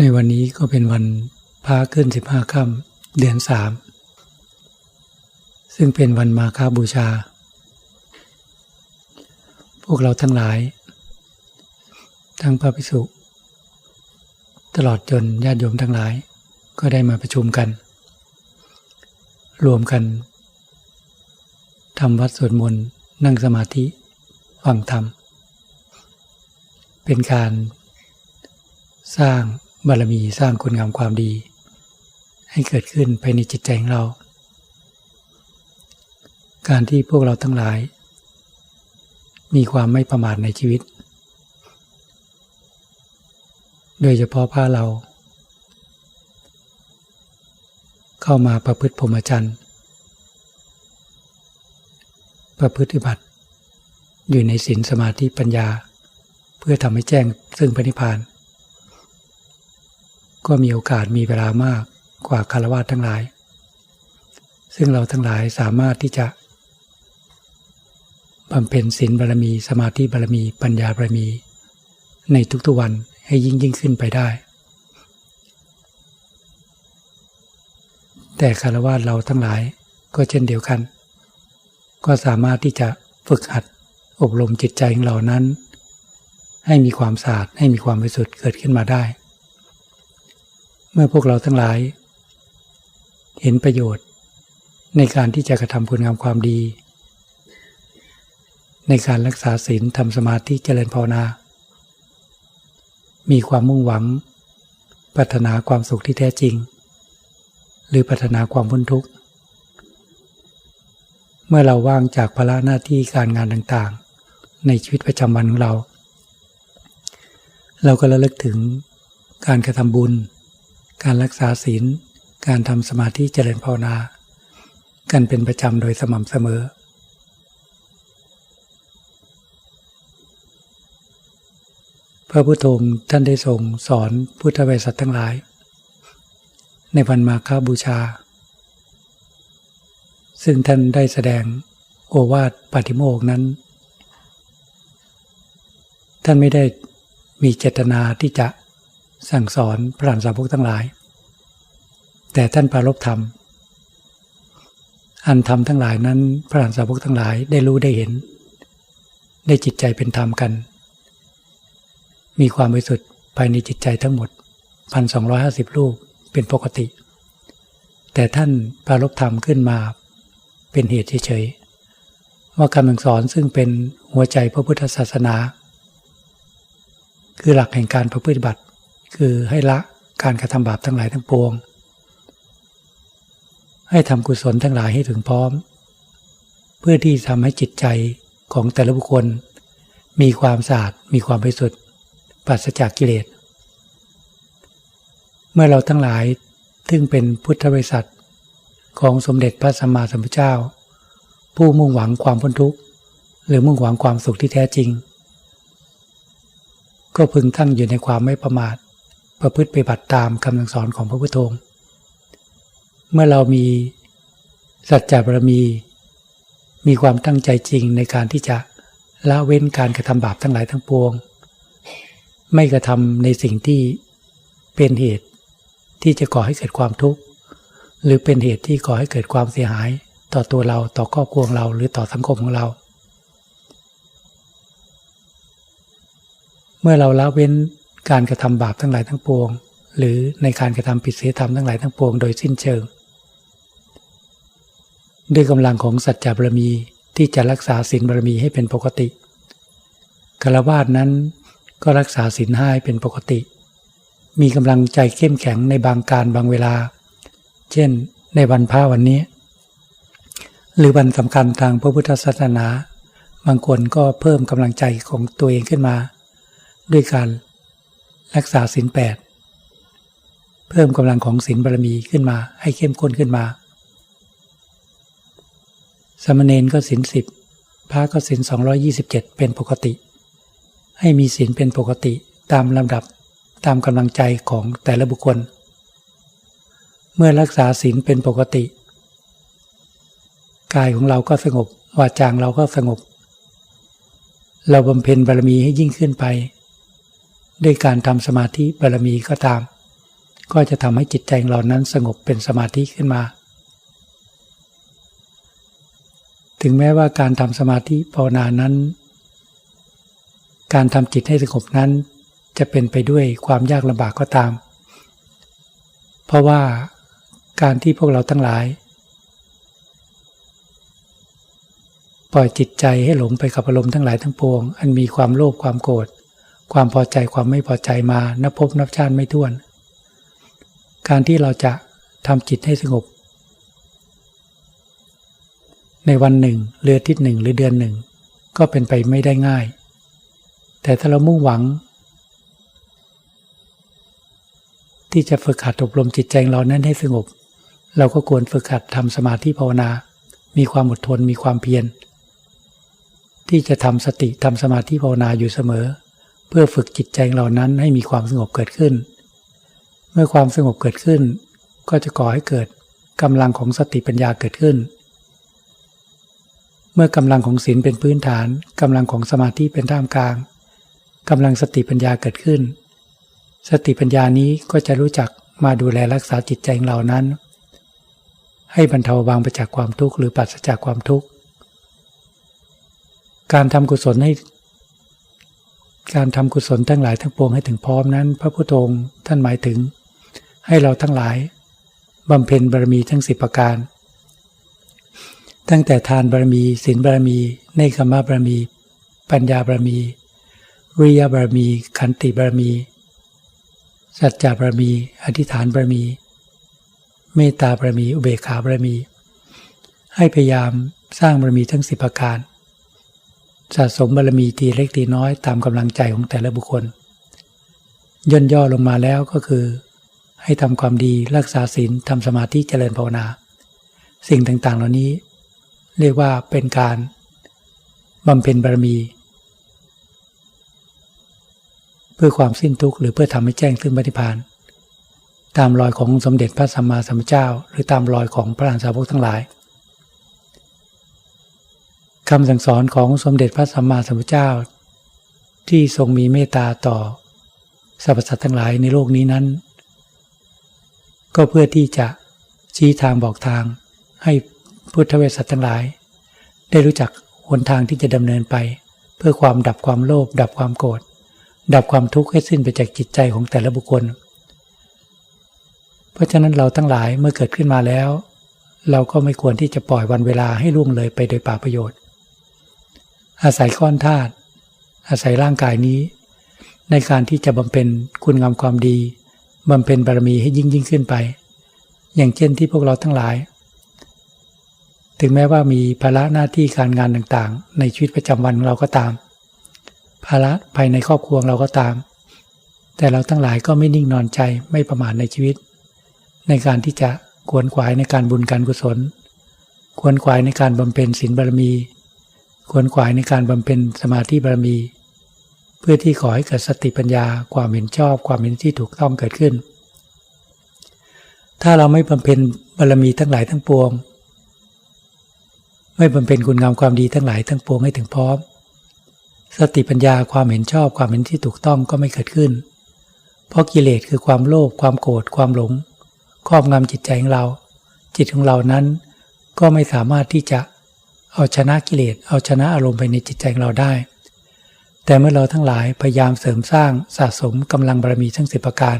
ในวันนี้ก็เป็นวันพระขึ้นสิบห้าค่ำเดือนสามซึ่งเป็นวันมาฆบูชา พวกเราทั้งหลาย ทั้งพระภิกษุตลอดจนญาติโยมทั้งหลาย ก็ได้มาประชุมกัน รวมกันทำวัดสวดมนต์นั่งสมาธิฟังธรรม เป็นการสร้าง บารมีสร้างคุณงามความดี ให้เกิดขึ้นภายในจิตใจของเรา การที่พวกเราทั้งหลาย มีความไม่ประมาทในชีวิต โดยเฉพาะพาเรา เข้ามาประพฤติพรหมจรรย์ประพฤติบัติ อยู่ในศีลสมาธิปัญญา เพื่อทำให้แจ้งซึ่งพระนิพพาน ก็มีโอกาสมีเวลามากกว่าคารวะทั้งหลาย ซึ่งเราทั้งหลายสามารถที่จะบำเพ็ญศีลบารมี สมาธิบารมี ปัญญาบารมี ในทุกๆวันให้ยิ่งยิ่งขึ้นไปได้ แต่คารวะเราทั้งหลายก็เช่นเดียวกัน ก็สามารถที่จะฝึกหัดอบรมจิตใจของเรานั้น ให้มีความสะอาดให้มีความบริสุทธิ์เกิดขึ้นมาได้ เมื่อพวกเราทั้งหลาย เห็นประโยชน์ในการที่จะกระทำคุณงามความดี ในการรักษาศีลทำสมาธิเจริญภาวนา มีความมุ่งหวังปรารถนาความสุขที่แท้จริง หรือปรารถนาความพ้นทุกข์ เมื่อเราว่างจากภาระหน้าที่การงานต่างๆ ในชีวิตประจำวันของเรา เราก็ระลึกถึงการกระทำบุญ การรักษาศีล การทำสมาธิเจริญภาวนา กันเป็นประจำโดยสม่ำเสมอ พระพุทโธท่านได้ทรงสอนพุทธบริษัททั้งหลาย ในวันมาฆบูชา ซึ่งท่านได้แสดงโอวาทปาฏิโมกนั้น ท่านไม่ได้มีเจตนาที่จะ สั่งสอนพระหลานสาวกทั้งหลาย แต่ท่านปรารบธรรม อันธรรมทั้งหลายนั้น พระหลานสาวกทั้งหลายได้รู้ได้เห็น ได้จิตใจเป็นธรรมกัน มีความบริสุทธิ์ภายในจิตใจทั้งหมดพันสองร้อยห้าสิบรูปเป็นปกติ แต่ท่านปรารบธรรมขึ้นมาเป็นเหตุเฉยๆว่าคำสอนซึ่งเป็นหัวใจพระพุทธศาสนา คือหลักแห่งการประพฤติบัติ คือให้ละการกระทำบาปทั้งหลายทั้งปวง ให้ทำกุศลทั้งหลายให้ถึงพร้อม เพื่อที่ทำให้จิตใจของแต่ละบุคคล มีความสะอาดมีความบริสุทธิ์ปราศจากกิเลส เมื่อเราทั้งหลายซึ่งเป็นพุทธบริษัทของสมเด็จพระสัมมาสัมพุทธเจ้า ผู้มุ่งหวังความพ้นทุกข์ หรือมุ่งหวังความสุขที่แท้จริง ก็พึงตั้งอยู่ในความไม่ประมาท ประพฤติปฏิบัติตามคำสั่งสอนของพระพุทธองค์เมื่อเรามีสัจจะบารมี มีความตั้งใจจริงในการที่จะละเว้นการกระทำบาปทั้งหลายทั้งปวง ไม่กระทำในสิ่งที่เป็นเหตุที่จะก่อให้เกิดความทุกข์ หรือเป็นเหตุที่ก่อให้เกิดความเสียหายต่อตัวเราต่อครอบครัวเราหรือต่อสังคมของเรา เมื่อเราละเว้น การกระทำบาปทั้งหลายทั้งปวง หรือในการกระทำผิดศีลธรรมทั้งหลายทั้งปวงโดยสิ้นเชิง ด้วยกำลังของสัจจะบารมีที่จะรักษาศีลบารมีให้เป็นปกติกรวาสนั้นก็รักษาศีลห้าเป็นปกติ มีกำลังใจเข้มแข็งในบางการบางเวลา เช่น ในวันพระวันนี้ หรือวันสำคัญทางพระพุทธศาสนา บางคนก็เพิ่มกำลังใจของตัวเองขึ้นมา ด้วยการ รักษาศีลแปดเพิ่มกำลังของศีลบารมีขึ้นมาให้เข้มข้นขึ้นมา สมณเณรก็ศีลสิบพระก็ศีลสองยี่สิบเจ็ดเป็นปกติ ให้มีศีลเป็นปกติตามลำดับตามกำลังใจของแต่ละบุคคล เมื่อรักษาศีลเป็นปกติ กายของเราก็สงบวาจางเราก็สงบ เราบำเพ็ญบารมีให้ยิ่งขึ้นไป ด้วยการทำสมาธิบารมีก็ตาม ก็จะทำให้จิตใจเรานั้นสงบเป็นสมาธิขึ้นมา ถึงแม้ว่าการทำสมาธิภาวนานั้น การทำจิตให้สงบนั้น จะเป็นไปด้วยความยากลำบากก็ตาม เพราะว่าการที่พวกเราทั้งหลาย ปล่อยจิตใจให้หลงไปกับอารมณ์ทั้งหลายทั้งปวง อันมีความโลภความโกรธ ความพอใจความไม่พอใจมานับพบนับชาติไม่ถ้วน การที่เราจะทำจิตให้สงบ ในวันหนึ่งเรือทิศหนึ่งหรือเดือนหนึ่ง ก็เป็นไปไม่ได้ง่าย แต่ถ้าเรามุ่งหวัง ที่จะฝึกหัดอบรมจิตใจเรานั้นให้สงบ เราก็ควรฝึกหัดทำสมาธิภาวนา มีความอดทนมีความเพียรที่จะทำสติทำสมาธิภาวนาอยู่เสมอ พื่อฝึกจิตใจเรานั้นให้มีความสงบเกิดขึ้น เมื่อความสงบเกิดขึ้น ก็จะก่อให้เกิดกำลังของสติปัญญาเกิดขึ้น เมื่อกำลังของศีลเป็นพื้นฐานกำลังของสมาธิเป็นท่ามกลางกำลังสติปัญญาเกิดขึ้น สติปัญญานี้ก็จะรู้จักมาดูแลรักษาจิตใจของเรานั้น ให้บรรเทาบางไปจากความทุกข์หรือปัสจากความทุกข์ การทำกุศลให้ การทำกุศลทั้งหลายทั้งปวงให้ถึงพร้อมนั้น พระพุทโธท่านหมายถึง ให้เราทั้งหลายบำเพ็ญบารมีทั้งสิบประการ ตั้งแต่ทานบารมีศีลบารมีเนคขมะบารมี ปัญญาบารมี วิริยบารมี ขันติบารมี สัจจะบารมี อธิษฐานบารมี เมตตาบารมี อุเบกขาบารมี ให้พยายามสร้างบารมีทั้งสิบประการ สะสมบารมีทีเล็กทีน้อยตามกำลังใจของแต่ละบุคคล ย่นย่อลงมาแล้วก็คือ ให้ทำความดีรักษาศีลทำสมาธิเจริญภาวนา สิ่งต่างๆ เหล่านี้ เรียกว่าเป็นการบำเพ็ญบารมี เพื่อความสิ้นทุกข์หรือเพื่อทำให้แจ้งซึ่งปฏิพานตามรอยของสมเด็จพระสัมมาสัมพุทธเจ้า หรือตามรอยของพระอรหันสาวกทั้งหลาย คำสั่งสอนของสมเด็จพระสัมมาสัมพุทธเจ้า ที่ทรงมีเมตตาต่อสรรพสัตว์ทั้งหลายในโลกนี้นั้น ก็เพื่อที่จะชี้ทางบอกทางให้พุทธเวสสัตว์ทั้งหลาย ได้รู้จักหนทางที่จะดำเนินไป เพื่อความดับความโลภดับความโกรธดับความทุกข์ให้สิ้นไปจากจิตใจของแต่ละบุคคล เพราะฉะนั้นเราทั้งหลายเมื่อเกิดขึ้นมาแล้ว เราก็ไม่ควรที่จะปล่อยวันเวลาให้ล่วงเลยไปโดยป่าประโยชน์ อาศัยก้อนธาตุอาศัยร่างกายนี้ ในการที่จะบำเพ็ญคุณงามความดีบำเพ็ญบารมีให้ยิ่งยิ่งขึ้นไป อย่างเช่นที่พวกเราทั้งหลาย ถึงแม้ว่ามีภาระหน้าที่การงานต่างๆ ในชีวิตประจำวันเราก็ตาม ภาระภายในครอบครัวเราก็ตาม แต่เราทั้งหลายก็ไม่นิ่งนอนใจไม่ประมาทในชีวิต ในการที่จะขวนขวายในการบุญการกุศล ขวนขวายในการบำเพ็ญศีลบารมี ควรขวายในการบำเพ็ญสมาธิบารมี เพื่อที่ขอให้เกิดสติปัญญาความเห็นชอบความเห็นที่ถูกต้องเกิดขึ้น ถ้าเราไม่บำเพ็ญบารมีทั้งหลายทั้งปวง ไม่บำเพ็ญคุณงามความดีทั้งหลายทั้งปวงให้ถึงพร้อม สติปัญญาความเห็นชอบความเห็นที่ถูกต้องก็ไม่เกิดขึ้น เพราะกิเลสคือความโลภความโกรธความหลง ครอบงำจิตใจของเรา จิตของเรานั้นก็ไม่สามารถที่จะ เอาชนะกิเลสเอาชนะอารมณ์ไปในจิตใจของเราได้ แต่เมื่อเราทั้งหลายพยายามเสริมสร้างสะสมกำลังบารมีทั้งสิบประการ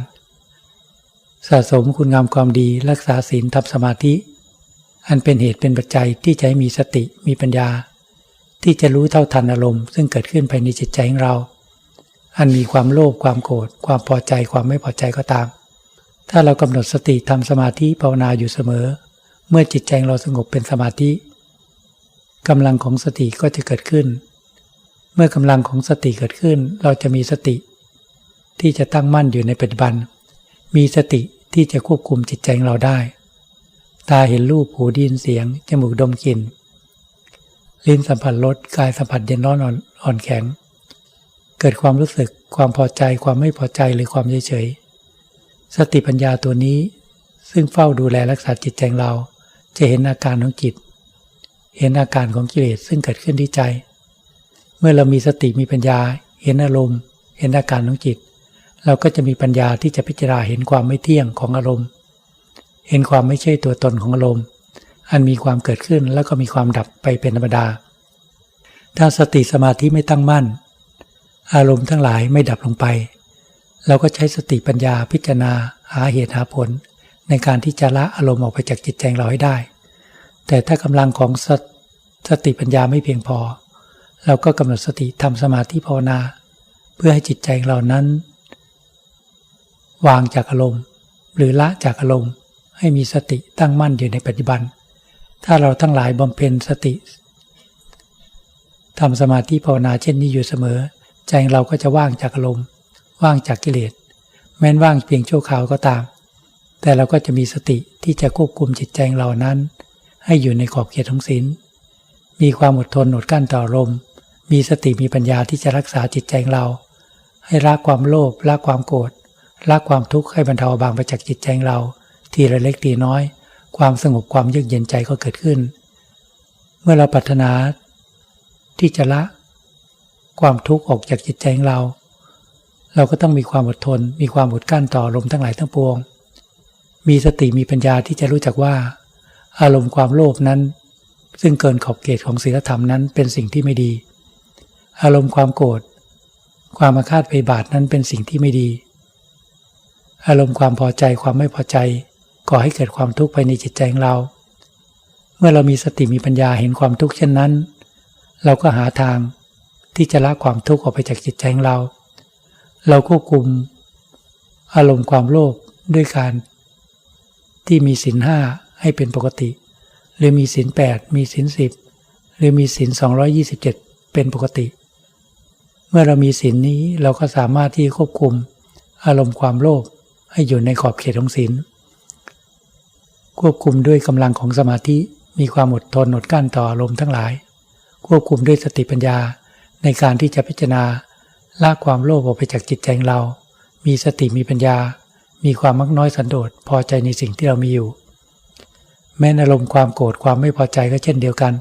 สะสมคุณงามความดีรักษาศีลทำสมาธิ อันเป็นเหตุเป็นปัจจัยที่จะให้มีสติมีปัญญา ที่จะรู้เท่าทันอารมณ์ ซึ่งเกิดขึ้นภายในจิตใจของเรา อันมีความโลภความโกรธความพอใจความไม่พอใจก็ตาม ถ้าเรากำหนดสติทำสมาธิภาวนาอยู่เสมอ เมื่อจิตใจเราสงบเป็นสมาธิ กำลังของสติก็จะเกิดขึ้น เมื่อกำลังของสติเกิดขึ้น เราจะมีสติ ที่จะตั้งมั่นอยู่ในปัจจุบัน มีสติที่จะควบคุมจิตใจของเราได้ ตาเห็นรูปหูได้ยินเสียง จมูกดมกลิ่น ลิ้นสัมผัสรสกายสัมผัสเย็นร้อนอ่อนแข็ง เกิดความรู้สึกความพอใจความไม่พอใจหรือความเฉยๆสติปัญญาตัวนี้ซึ่งเฝ้าดูแลรักษาจิตใจเรา จะเห็นอาการของจิต เห็นอาการของกิเลสซึ่งเกิดขึ้นที่ใจ เมื่อเรามีสติมีปัญญา เห็นอารมณ์ เห็นอาการของจิต เราก็จะมีปัญญาที่จะพิจารณาเห็นความไม่เที่ยงของอารมณ์ เห็นความไม่ใช่ตัวตนของอารมณ์ อันมีความเกิดขึ้นแล้วก็มีความดับไปเป็นธรรมดา ถ้าสติสมาธิไม่ตั้งมั่น อารมณ์ทั้งหลายไม่ดับลงไป เราก็ใช้สติปัญญาพิจารณาหาเหตุหาผล ในการที่จะละอารมณ์ออกไปจากจิตใจเราให้ได้ แต่ถ้ากำลังของสสติปัญญาไม่เพียงพอ เราก็กำหนดสติทำสมาธิภาวนา เพื่อให้จิตใจเรานั้น วางจากอารมณ์ หรือละจากอารมณ์ ให้มีสติตั้งมั่นอยู่ในปัจจุบัน ถ้าเราทั้งหลายบำเพ็ญสติทำสมาธิภาวนาเช่นนี้อยู่เสมอ ใจเราก็จะว่างจากอารมณ์ว่างจากกิเลส แม้นว่างเพียงชั่วคราวก็ตาม แต่เราก็จะมีสติที่จะควบคุมจิตใจเรานั้น ให้อยู่ในขอบเขตของศีล มีความอดทนอดกั้นต่ออารมมีสติมีปัญญาที่จะรักษาจิตใจของเรา ให้ละความโลภละความโกรธละความทุกข์ให้บรรเทาบางไปจากจิตใจของเรา ทีละเล็กทีน้อย ความสงบความเยือกเย็นใจก็เกิดขึ้น เมื่อเราปรารถนา ที่จะละ ความทุกข์ออกจากจิตใจของเรา เราก็ต้องมีความอดทน มีความอดกั้นต่ออารมทั้งหลายทั้งปวง มีสติมีปัญญาที่จะรู้จักว่า อารมณ์ความโลภนั้น ซึ่งเกินขอบเขตของศีลธรรมนั้นเป็นสิ่งที่ไม่ดี อารมณ์ความโกรธความอาฆาตพยาบาทนั้นเป็นสิ่งที่ไม่ดี อารมณ์ความพอใจความไม่พอใจก่อให้เกิดความทุกข์ภายในจิตใจของเรา เมื่อเรามีสติมีปัญญาเห็นความทุกข์เช่นนั้น เราก็หาทางที่จะละความทุกข์ออกไปจากจิตใจของเรา เราควบคุม อารมณ์ความโลภด้วยการที่มีศีลห้า ให้เป็นปกติ หรือมีศีลแปดมีศีลสิบหรือมีศีลสองยี่สิบเจ็ดเป็นปกติ เมื่อเรามีศีลนี้เราก็สามารถที่ควบคุมอารมณ์ความโลภให้อยู่ในขอบเขตของศีลควบคุมด้วยกำลังของสมาธิมีความอดทนอดกั้นต่ออารมณ์ทั้งหลาย ควบคุมด้วยสติปัญญาในการที่จะพิจารณาละความโลภออกไปจากจิตใจของเรา มีสติมีปัญญา มีความมักน้อยสันโดษพอใจในสิ่งที่เรามีอยู่ แม้อารมณ์ความโกรธความไม่พอใจก็เช่นเดียวกัน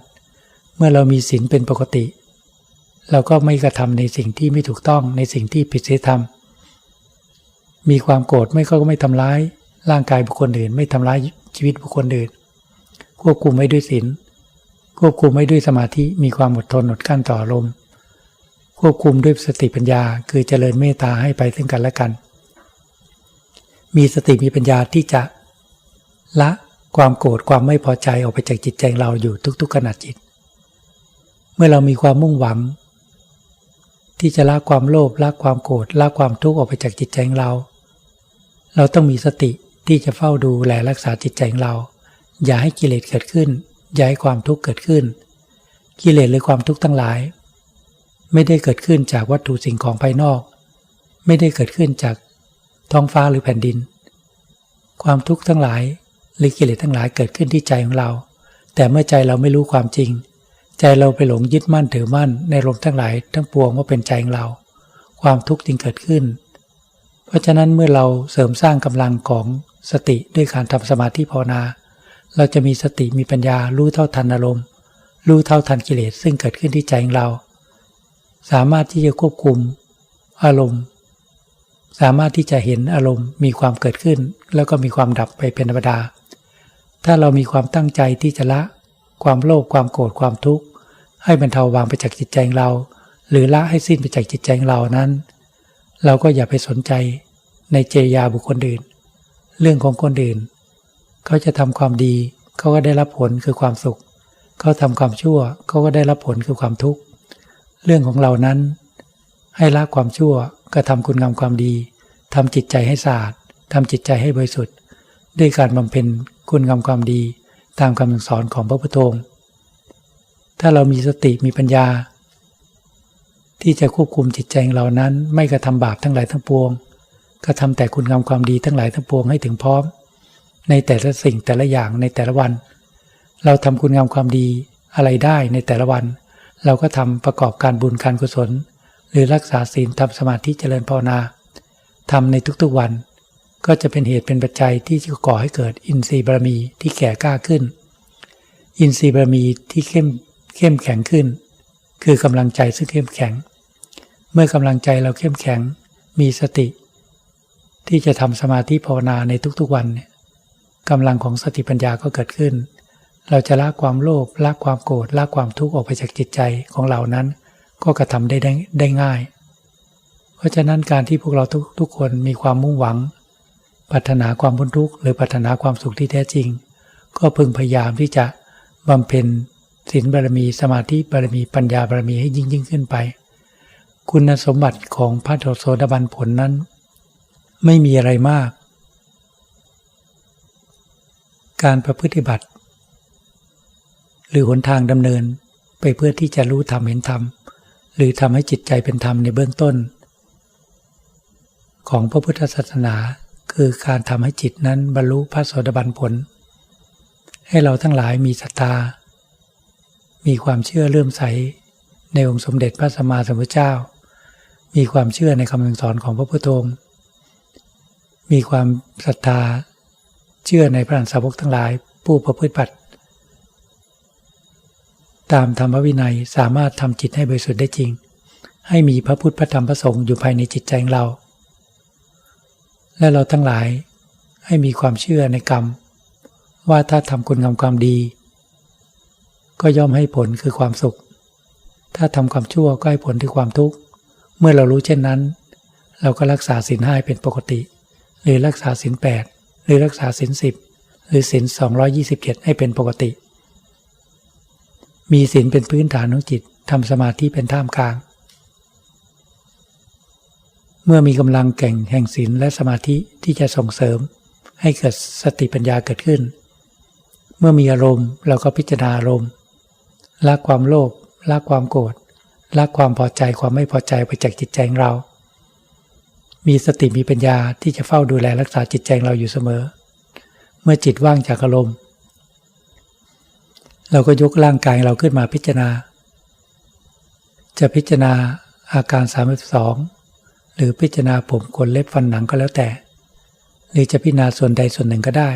เมื่อเรามีศีลเป็นปกติ เราก็ไม่กระทำในสิ่งที่ไม่ถูกต้องในสิ่งที่ผิดศีลธรรม มีความโกรธไม่ก็ไม่ทำร้าย ร่างกายบุคคลอื่น ไม่ทำร้ายชีวิตบุคคลอื่น ควบคุมไว้ด้วยศีลควบคุมไว้ด้วยสมาธิมีความอดทนอดกั้นต่ออารมณ์ควบคุมด้วยสติปัญญาคือเจริญเมตตาให้ไปซึ่งกันและกัน มีสติมีปัญญาที่จะละ ความโกรธความไม่พอใจออกไปจากจิตใจเราอยู่ทุก ๆขณะจิต เมื่อเรามีความมุ่งหวัง ที่จะละความโลภละความโกรธละความทุกข์ออกไปจากจิตใจของเรา เราต้องมีสติที่จะเฝ้าดูแลรักษาจิตใจของเรา อย่าให้กิเลสเกิดขึ้น อย่าให้ความทุกข์เกิดขึ้น กิเลสหรือความทุกข์ทั้งหลาย ไม่ได้เกิดขึ้นจากวัตถุสิ่งของภายนอก ไม่ได้เกิดขึ้นจากท้องฟ้าหรือแผ่นดิน ความทุกข์ทั้งหลาย หรือกิเลสทั้งหลายเกิดขึ้นที่ใจของเรา แต่เมื่อใจเราไม่รู้ความจริง ใจเราไปหลงยึดมั่นถือมั่นในลมทั้งหลายทั้งปวงว่าเป็นใจของเรา ความทุกข์จึงเกิดขึ้น เพราะฉะนั้นเมื่อเราเสริมสร้างกำลังของสติด้วยการทำสมาธิภาวนา เราจะมีสติมีปัญญารู้เท่าทันอารมณ์ รู้เท่าทันกิเลสซึ่งเกิดขึ้นที่ใจของเรา สามารถที่จะควบคุมอารมณ์ สามารถที่จะเห็นอารมณ์มีความเกิดขึ้น แล้วก็มีความดับไปเป็นธรรมดา ถ้าเรามีความตั้งใจที่จะละ ความโลภความโกรธความทุกข์ ให้บรรเทาวางไปจากจิตใจของเรา หรือละให้สิ้นไปจากจิตใจของเรานั้น เราก็อย่าไปสนใจในเจยาบุคคลอื่น เรื่องของคนอื่น เขาจะทำความดีเขาก็ได้รับผลคือความสุข เขาทำความชั่วเขาก็ได้รับผลคือความทุกข์ เรื่องของเรานั้น ให้ละความชั่วก็ทำคุณงามความดีทำจิตใจให้สะอาดทำจิตใจให้บริสุทธิ์ ด้วยการบำเพ็ญ คุณงามความดีตามคำสอนของพระพุทธองค์ถ้าเรามีสติมีปัญญา ที่จะควบคุมจิตใจของเรานั้น ไม่กระทำบาปทั้งหลายทั้งปวงก็ทำแต่คุณงามความดีทั้งหลายทั้งปวงให้ถึงพร้อม ในแต่ละสิ่งแต่ละอย่างในแต่ละวัน เราทำคุณงามความดีอะไรได้ในแต่ละวัน เราก็ทำประกอบการบุญการกุศล หรือรักษาศีลทำสมาธิเจริญภาวนาทำในทุกๆวัน ก็จะเป็นเหตุเป็นปัจจัยที่จะก่อให้เกิดอินทรีย์บารมีที่แก่กล้าขึ้น อินทรีย์บารมีที่เข้มเข้มแข็งขึ้น คือกำลังใจซึ่งเข้มแข็ง เมื่อกำลังใจเราเข้มแข็งมีสติ ที่จะทำสมาธิภาวนาในทุกๆวันเนี่ยกำลังของสติปัญญาก็เกิดขึ้น เราจะละความโลภละความโกรธละความทุกข์ออกไปจากจิตใจของเรานั้น ก็กระทำได้ได้ได้ง่าย เพราะฉะนั้นการที่พวกเราทุกทุกคนมีความมุ่งหวัง ปรารถนาความพ้นทุกข์หรือปรารถนาความสุขที่แท้จริง ก็พึงพยายามที่จะบำเพ็ญศีลบารมีสมาธิบารมีปัญญาบารมีให้ยิ่งยิ่งขึ้นไป คุณสมบัติของพระโสดาบันผลนั้น ไม่มีอะไรมาก การประพฤติบัติ หรือหนทางดำเนินไปเพื่อที่จะรู้ธรรมเห็นธรรม หรือทำให้จิตใจเป็นธรรมในเบื้องต้น ของพระพุทธศาสนา คือการทำให้จิตนั้นบรรลุพระโสดาบันผล ให้เราทั้งหลายมีศรัทธา มีความเชื่อเลื่อมใสในองค์สมเด็จพระสัมมาสัมพุทธเจ้า มีความเชื่อในคำสอนของพระพุทธองค์มีความศรัทธา เชื่อในพระอัสาวกทั้งหลายผู้ประพฤติบัติตามธรรมวินัยสามารถทำจิตให้บริสุทธิ์ได้จริง ให้มีพระพุทธพระธรรมพระสงฆ์อยู่ภายในจิตใจของเรา และเราทั้งหลายให้มีความเชื่อในกรรม ว่าถ้าทำคุณงามความดี ก็ย่อมให้ผลคือความสุข ถ้าทำความชั่วก็ให้ผลคือความทุกข์ เมื่อเรารู้เช่นนั้น เราก็รักษาศีลห้าเป็นปกติ หรือรักษาศีลแปดหรือรักษาศีลสิบหรือศีลสองยี่สิบเจ็ดให้เป็นปกติ มีศีลเป็นพื้นฐานของจิตทำสมาธิเป็นท่ามกลาง เมื่อมีกำลังแก่งแห่งศีลและสมาธิที่จะส่งเสริม ให้เกิดสติปัญญาเกิดขึ้น เมื่อมีอารมณ์เราก็พิจารณาอารมณ์ละความโลภละความโกรธละความพอใจความไม่พอใจไปจากจิตใจของเรา มีสติมีปัญญาที่จะเฝ้าดูแลรักษาจิตใจเราอยู่เสมอ เมื่อจิตว่างจากอารมณ์ เราก็ยกร่างกายเราขึ้นมาพิจารณา จะพิจารณาอาการ 32 หรือพิจารณาผมขนเล็บฟันหนังก็แล้วแต่ หรือจะพิจารณาส่วนใดส่วนหนึ่งก็ได้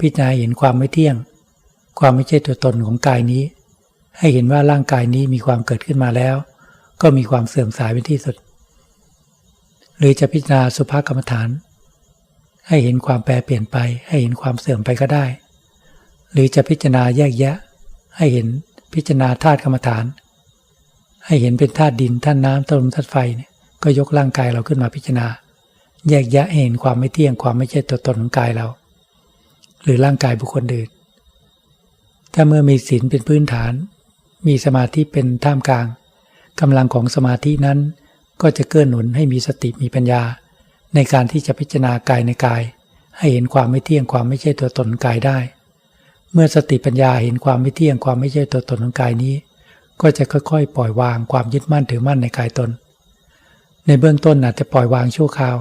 พิจารณาเห็นความไม่เที่ยง ความไม่ใช่ตัวตนของกายนี้ ให้เห็นว่าร่างกายนี้มีความเกิดขึ้นมาแล้ว ก็มีความเสื่อมสายเป็นที่สุด หรือจะพิจารณาสุภากรรมฐาน ให้เห็นความแปรเปลี่ยนไป ให้เห็นความเสื่อมไปก็ได้ หรือจะพิจารณาแยกแยะ ให้เห็นพิจารณาธาตุกรรมฐาน ให้เห็นเป็นธาตุดินธาตุน้ำธาตุลมธาตุไฟเนี่ย ก็ยกร่างกายเราขึ้นมาพิจารณา แยกแยะเห็นความไม่เที่ยงความไม่ใช่ตัวตนของกายเรา หรือร่างกายบุคคลอื่น ถ้าเมื่อมีศีลเป็นพื้นฐาน มีสมาธิเป็นท่ามกลางกำลังของสมาธินั้น ก็จะเกื้อหนุนให้มีสติมีปัญญา ในการที่จะพิจารณากายในกาย ให้เห็นความไม่เที่ยงความไม่ใช่ตัวตนของกายได้ เมื่อสติปัญญาเห็นความไม่เที่ยงความไม่ใช่ตัวตนของกายนี้ ก็จะค่อยๆ ปล่อยวางความยึดมั่นถือมั่นในกายตน ในเบื้องต้นอาจจะปล่อยวางชั่วคราว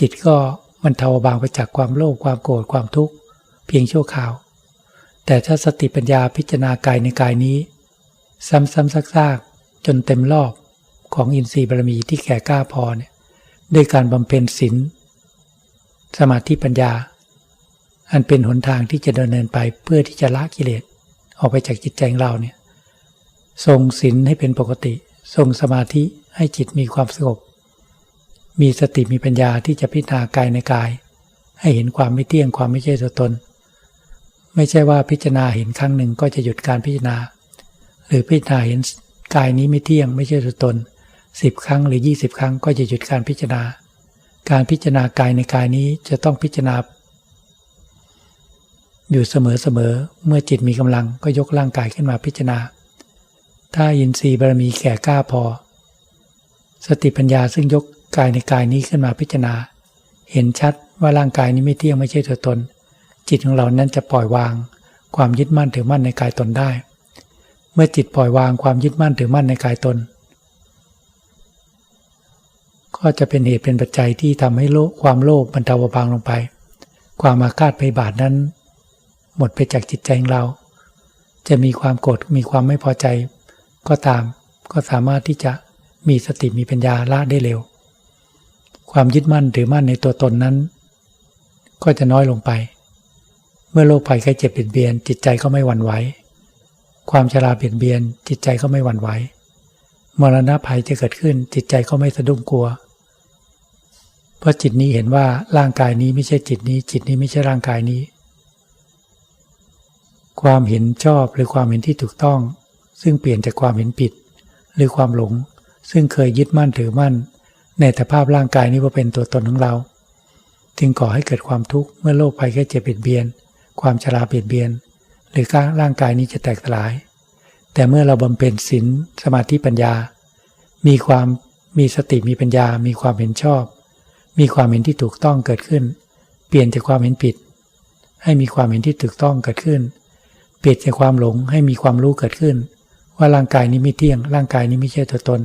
จิตก็มันเทาบางไปจากความโลภความโกรธความทุกข์เพียงชั่วคราว แต่ถ้าสติปัญญาพิจารณากายในกายนี้ ซ้ำๆซากๆ จนเต็มรอบของอินทรีย์บารมีที่แก่กล้าพอเนี่ยด้วยการบำเพ็ญศีลสมาธิปัญญา อันเป็นหนทางที่จะดำเนินไปเพื่อที่จะละกิเลสออกไปจากจิตใจของเราเนี่ยทรงศีลให้เป็นปกติ ทรงสมาธิ ให้จิตมีความสงบ มีสติมีปัญญาที่จะพิจารณากายในกาย ให้เห็นความไม่เที่ยงความไม่ใช่ตัวตน ไม่ใช่ว่าพิจารณาเห็นครั้งหนึ่งก็จะหยุดการพิจารณา หรือพิจารณาเห็นกายนี้ไม่เที่ยงไม่ใช่ตัวตนสิบครั้งหรือยี่สิบครั้งก็จะหยุดการพิจารณา การพิจารณากายในกายนี้จะต้องพิจารณา อยู่เสมอๆเมื่อจิตมีกำลังก็ยกร่างกายขึ้นมาพิจารณา ถ้าอินทรีย์บารมีแก่กล้าพอ สติปัญญาซึ่งยกกายในกายนี้ขึ้นมาพิจารณา เห็นชัดว่าร่างกายนี้ไม่เที่ยงไม่ใช่ตัวตน จิตของเรานั้นจะปล่อยวาง ความยึดมั่นถือมั่นในกายตนได้ เมื่อจิตปล่อยวางความยึดมั่นถือมั่นในกายตน ก็จะเป็นเหตุเป็นปัจจัยที่ทำให้โลความโลภบรรเทาเบาบางลงไป ความอาฆาตพยบาทนั้น หมดไปจากจิตใจของเรา จะมีความโกรธมีความไม่พอใจ ก็ตามก็สามารถที่จะ มีสติมีปัญญาละได้เร็ว ความยึดมั่นถือมั่นในตัวตนนั้น ก็จะน้อยลงไป เมื่อโรคภัยไข้เจ็บเปลี่ยนเบียน จิตใจก็ไม่หวั่นไหว ความชราเปลี่ยนเบียน จิตใจก็ไม่หวั่นไหว มรณะภัยจะเกิดขึ้น จิตใจก็ไม่สะดุ้งกลัว เพราะจิตนี้เห็นว่าร่างกายนี้ไม่ใช่จิตนี้ จิตนี้ไม่ใช่ร่างกายนี้ ความเห็นชอบหรือความเห็นที่ถูกต้อง ซึ่งเปลี่ยนจากความเห็นผิด หรือความหลง ซึ่งเคยยึดมั่นถือมั่น ในสภาพร่างกายนี้ว่าเป็นตัวตนของเรา จึงก่อให้เกิดความทุกข์เมื่อโรคภัยแค่เจ็บเบียดเบียน ความชราเบียดเบียน หรือร่างกายนี้จะแตกสลาย แต่เมื่อเราบำเพ็ญศีลสมาธิปัญญา มีความมีสติมีปัญญา มีความเห็นชอบ มีความเห็นที่ถูกต้องเกิดขึ้น เปลี่ยนจากความเห็นผิด ให้มีความเห็นที่ถูกต้องเกิดขึ้น เปลี่ยนจากความหลงให้มีความรู้เกิดขึ้น ว่าร่างกายนี้ไม่เที่ยง ร่างกายนี้ไม่ใช่ตัวตน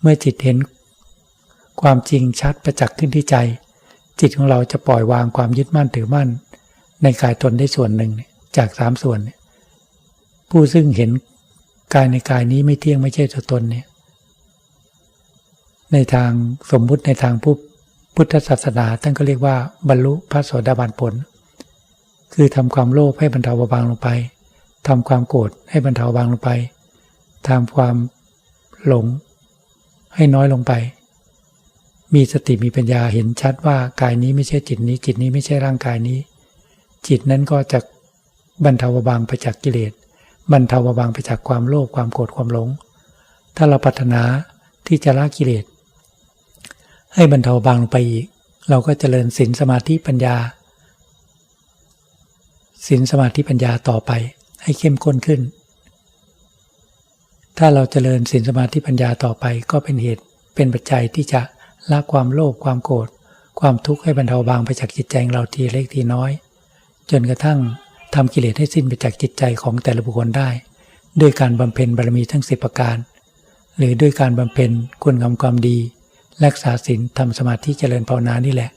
เมื่อจิตเห็นความจริงชัดประจักษ์ขึ้นที่ใจ จิตของเราจะปล่อยวางความยึดมั่นถือมั่น ในกายตนได้ส่วนหนึ่งจากสามส่วน ผู้ซึ่งเห็นกายในกายนี้ไม่เที่ยงไม่ใช่ตัวตนเนี่ยในทางสมมุติในทางพุพุทธศาสนาท่านก็เรียกว่าบรรลุพระโสดาบันผล คือทำความโลภให้บรรเทาเบาบางลงไปทำความโกรธให้บรรเทาเบาบางลงไปทำความหลง ให้น้อยลงไป มีสติมีปัญญาเห็นชัดว่ากายนี้ไม่ใช่จิตนี้ จิตนี้ไม่ใช่ร่างกายนี้ จิตนั้นก็จะบรรเทาเบาบางไปจากกิเลสบรรเทาเบาบางไปจากความโลภความโกรธความหลง ถ้าเราปรารถนาที่จะละกิเลสให้บรรเทาบางลงไปอีก เราก็เจริญศีลสมาธิปัญญาศีลสมาธิปัญญาต่อไปให้เข้มข้นขึ้น ถ้าเราเจริญศีลสมาธิปัญญาต่อไป ก็เป็นเหตุเป็นปัจจัยที่จะละความโลภความโกรธความทุกข์ให้บรรเทาบางไปจากจิตใจเราทีเล็กทีน้อย จนกระทั่งทำกิเลสให้สิ้นไปจากจิตใจของแต่ละบุคคลได้ ด้วยการบำเพ็ญบารมีทั้งสิบประการ หรือด้วยการบำเพ็ญคุณงามความดี รักษาศีลทำสมาธิเจริญภาวนานี่แหละ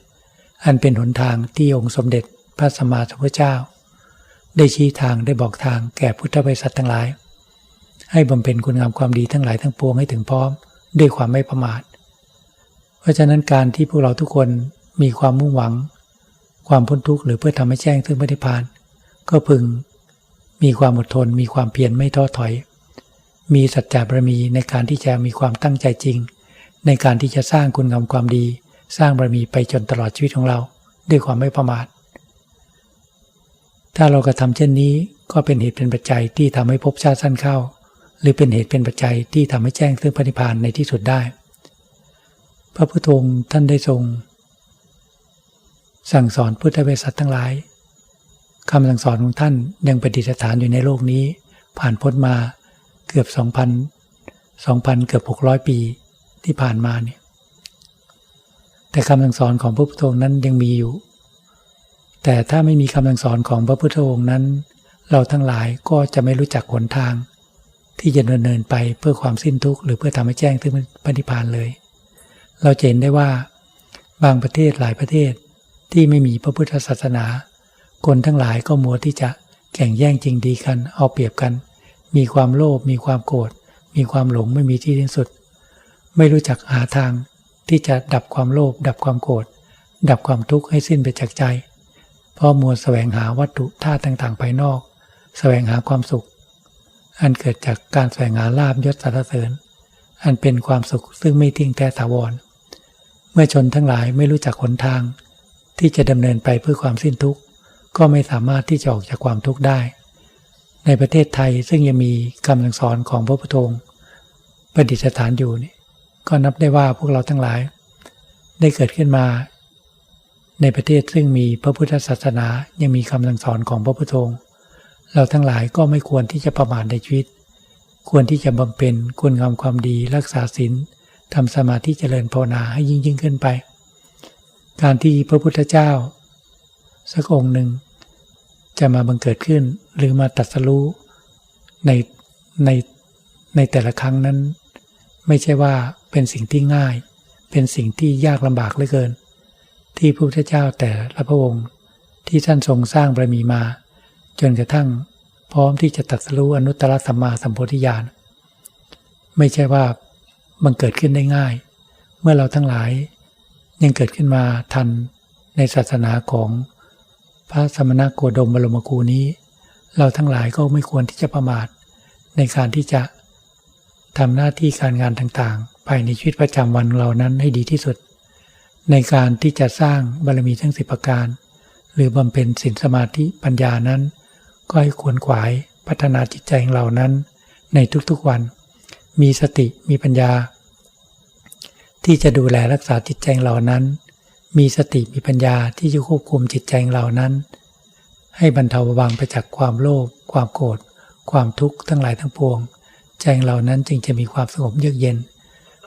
อันเป็นหนทางที่องค์สมเด็จพระสัมมาสัมพุทธเจ้า ได้ชี้ทางได้บอกทางแก่พุทธบริษัททั้งหลาย ให้บำเพ็ญคุณงามความดีทั้งหลายทั้งปวงให้ถึงพร้อมด้วยความไม่ประมาท เพราะฉะนั้นการที่พวกเราทุกคนมีความมุ่งหวัง ความพ้นทุกข์หรือเพื่อทำให้แจ้งถึงพระนิพพาน ก็พึงมีความอดทน มีความเพียรไม่ท้อถอย มีสัจจะบารมีในการที่จะมีความตั้งใจจริง ในการที่จะสร้างคุณงามความดี สร้างบารมีไปจนตลอดชีวิตของเรา ด้วยความไม่ประมาท ถ้าเรากระทำเช่นนี้ก็เป็นเหตุเป็นปัจจัยที่ทำให้ภพชาติสั้นเข้า หรือเป็นเหตุเป็นปัจจัยที่ทำให้แจ้งซึ่งพระนิพพานในที่สุดได้ พระพุทธองค์ท่านได้ทรง สั่งสอนพุทธบริษัททั้งหลายคำสั่งสอนของท่านยังปฏิสถานอยู่ในโลกนี้ ผ่านพ้นมาเกือบ 2,000 2,000 เกือบ 600 ปีที่ผ่านมาเนี่ยแต่คำสั่งสอนของพระพุทธองค์นั้นยังมีอยู่ แต่ถ้าไม่มีคำสั่งสอนของพระพุทธองค์นั้น เราทั้งหลายก็จะไม่รู้จักหนทาง ที่จะดำเนินไปเพื่อความสิ้นทุกข์หรือเพื่อทำให้แจ้งถึงปฏิพานเลย เราเห็นได้ว่า บางประเทศหลายประเทศที่ไม่มีพระพุทธศาสนา คนทั้งหลายก็มัวที่จะแข่งแย่งจริงดีกัน เอาเปรียบกัน มีความโลภมีความโกรธมีความหลงไม่มีที่สิ้นสุด ไม่รู้จักหาทางที่จะดับความโลภดับความโกรธดับความทุกข์ให้สิ้นไปจากใจ เพราะมัวแสวงหาวัตถุธาตุต่างๆภายนอก แสวงหาความสุข อันเกิดจากการแสวงหาลาบยศสรรเสริญ อันเป็นความสุขซึ่งไม่ทิ้งแต่ถาวร เมื่อชนทั้งหลายไม่รู้จักหนทาง ที่จะดำเนินไปเพื่อความสิ้นทุกข์ ก็ไม่สามารถที่จะออกจากความทุกข์ได้ ในประเทศไทยซึ่งยังมีคำสั่งสอนของพระพุทธองค์ประดิษฐานอยู่นี่ก็นับได้ว่าพวกเราทั้งหลาย ได้เกิดขึ้นมา ในประเทศซึ่งมีพระพุทธศาสนายังมีคำสั่งสอนของพระพุทธองค์ เราทั้งหลายก็ไม่ควรที่จะประมาทในชีวิต ควรที่จะบำเพ็ญคุณงามความดีรักษาศีลทำสมาธิเจริญภาวนาให้ยิ่งยิ่งขึ้นไป การที่พระพุทธเจ้า สักองค์หนึ่ง จะมาบังเกิดขึ้นหรือมาตัดสรู้ในในในแต่ละครั้งนั้น ไม่ใช่ว่าเป็นสิ่งที่ง่าย เป็นสิ่งที่ยากลำบากเหลือเกิน ที่พระพุทธเจ้าแต่ละพระองค์ที่ท่านทรงสร้างบารมีมา จนกระทั่งพร้อมที่จะตัดสู้อนุตตรสัมมาสัมโพธิญาณไม่ใช่ว่ามันเกิดขึ้นได้ง่าย เมื่อเราทั้งหลายยังเกิดขึ้นมาทันในศาสนาของพระสมณโคดมบรมคูนี้ เราทั้งหลายก็ไม่ควรที่จะประมาทในการที่จะทำหน้าที่การงานต่างๆ ภายในชีวิตประจำวันเรานั้นให้ดีที่สุด ในการที่จะสร้างบารมีทั้งสิบประการ หรือบำเพ็ญศีลสมาธิปัญญานั้น ก็ให้ขวนขวายพัฒนาจิตใจของเรานั้น ในทุกๆวัน มีสติมีปัญญา ที่จะดูแลรักษาจิตใจของเรานั้น มีสติมีปัญญาที่จะควบคุมจิตใจของเรานั้น ให้บรรเทาเบาบางไปจากความโลภความโกรธความทุกข์ทั้งหลายทั้งปวง ใจของเรานั้นจึงจะมีความสงบเยือกเย็น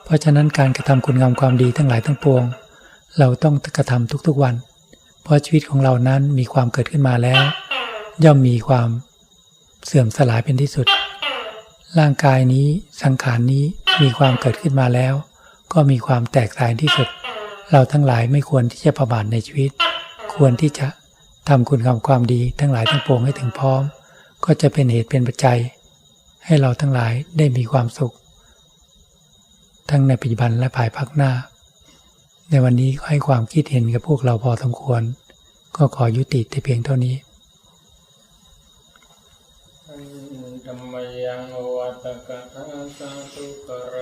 เพราะฉะนั้นการกระทำคุณงามความดีทั้งหลายทั้งปวง เราต้องกระทำทุกๆวัน เพราะชีวิตของเรานั้นมีความเกิดขึ้นมาแล้ว ย่อมมีความเสื่อมสลายเป็นที่สุด ร่างกายนี้สังขารนี้มีความเกิดขึ้นมาแล้ว ก็มีความแตกสายที่สุด เราทั้งหลายไม่ควรที่จะประมาทในชีวิต ควรที่จะทำคุณงามความดีทั้งหลายทั้งปวงให้ถึงพร้อม ก็จะเป็นเหตุเป็นปัจจัย ให้เราทั้งหลายได้มีความสุข ทั้งในปัจจุบันและภายภาคหน้า ในวันนี้ก็ให้ความคิดเห็นกับพวกเราพอสมควร ก็ขอยุติแต่เพียงเท่านี้ ธรรมยังวั ตกะทาสาตุกร